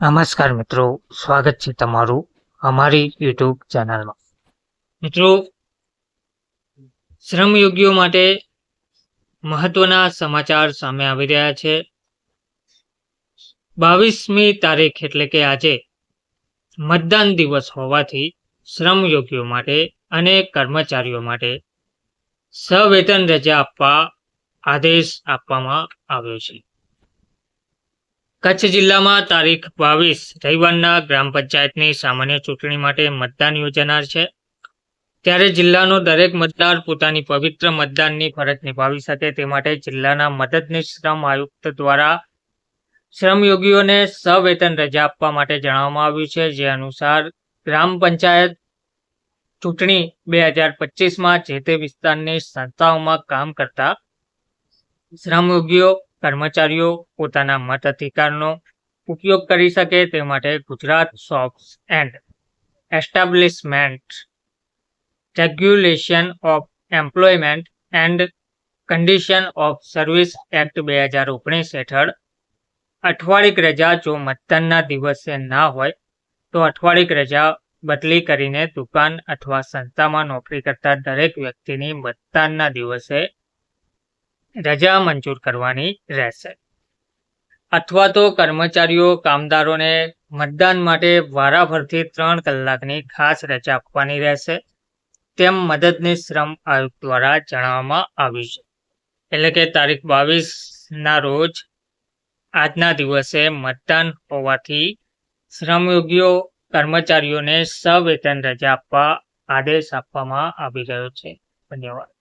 નમસ્કાર મિત્રો, સ્વાગત છે તમારું અમારી યુટ્યુબ ચેનલમાં. મિત્રો શ્રમયોગીઓ માટે મહત્વના સમાચાર સામે આવી રહ્યા છે. બાવીસમી તારીખ એટલે કે આજે મતદાન દિવસ હોવાથી શ્રમયોગીઓ માટે અને કર્મચારીઓ માટે સવેતન રજા આપવા આદેશ આપવામાં આવ્યો છે. કચ્છ જિલ્લામાં તારીખ બાવીસ રવિવારના ગ્રામ પંચાયતની સામાન્ય ચૂંટણી માટે મતદાન યોજાનાર છે. ત્યારે જિલ્લાનો દરેક મતદાર પોતાની પવિત્ર મતદાનની ફરજ નિભાવી શકે તે માટે જિલ્લાના મદદનીશ શ્રમ આયુક્ત દ્વારા શ્રમયોગીઓને સવેતન રજા આપવા માટે જણાવવામાં આવ્યું છે. જે અનુસાર ગ્રામ પંચાયત ચૂંટણી બે હજાર પચીસમાં જે તે વિસ્તારની સંસ્થાઓમાં કામ કરતા શ્રમયોગીઓ કર્મચારીઓ પોતાના મતાધિકારનો ઉપયોગ કરી શકે તે માટે Gujarat shops and establishment regulation of employment and condition of service act બે હજાર ઓગણીસ હેઠળ અઠવાડિક રજા જો મતદાનના દિવસે ના હોય, તો અઠવાડિક રજા બદલી કરીને દુકાન અથવા સંસ્થામાં નોકરી કરતા દરેક વ્યક્તિની મતદાનના દિવસે રજા મંજૂર કરવાની રહેશે. અથવા તો કર્મચારીઓ, કામદારોને મતદાન માટે વારાફરતી ત્રણ કલાકની ખાસ રજા આપવાની રહેશે. તેમ મદદની શ્રમ આયોગ દ્વારા જણાવવામાં આવ્યું છે. એટલે કે તારીખ બાવીસના રોજ આજના દિવસે મતદાન હોવાથી શ્રમયોગીઓ, કર્મચારીઓને સવેતન રજા આપવા આદેશ આપવામાં આવી રહ્યો છે. ધન્યવાદ.